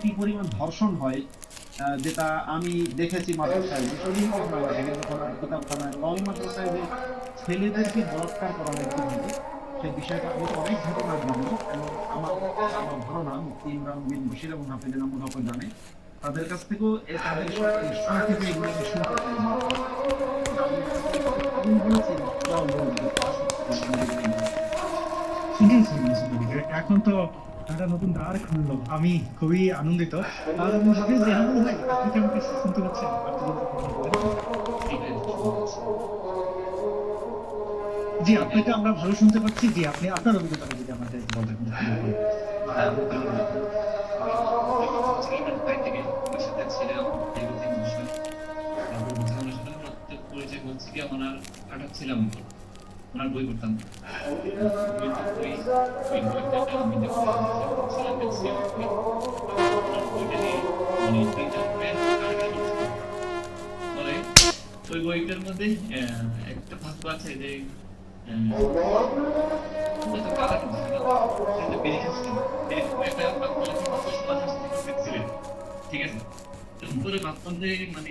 কি পরিমাণ ধর্ষণ হয় যেটা আমি দেখেছি যখন ছেলেদেরকে বলাৎকার করা হয় সেই বিষয়টা আমি অনেক ঘটনা জানি এবং আমার আমার ধারণা মুফতি ইমরান বিন বশির এবং হাফিজ হক জানে, তাদের কাছ থেকেও এখন তো একটা নতুন দ্বার খুললো আমি খুবই আনন্দিত আর আমি ভাবি যে ভাই আপনি শুনতে পাচ্ছেন বলেন। জি আপনাকে আমরা ভালো শুনতে পাচ্ছি জি আপনি আপনার অভিজ্ঞতা যদি আমাদের বলতেন ছিলাম ওনার বই পড়তাম ওই বইটার মধ্যে একটা ভাগ আছে যে। ঠিক আছে মানে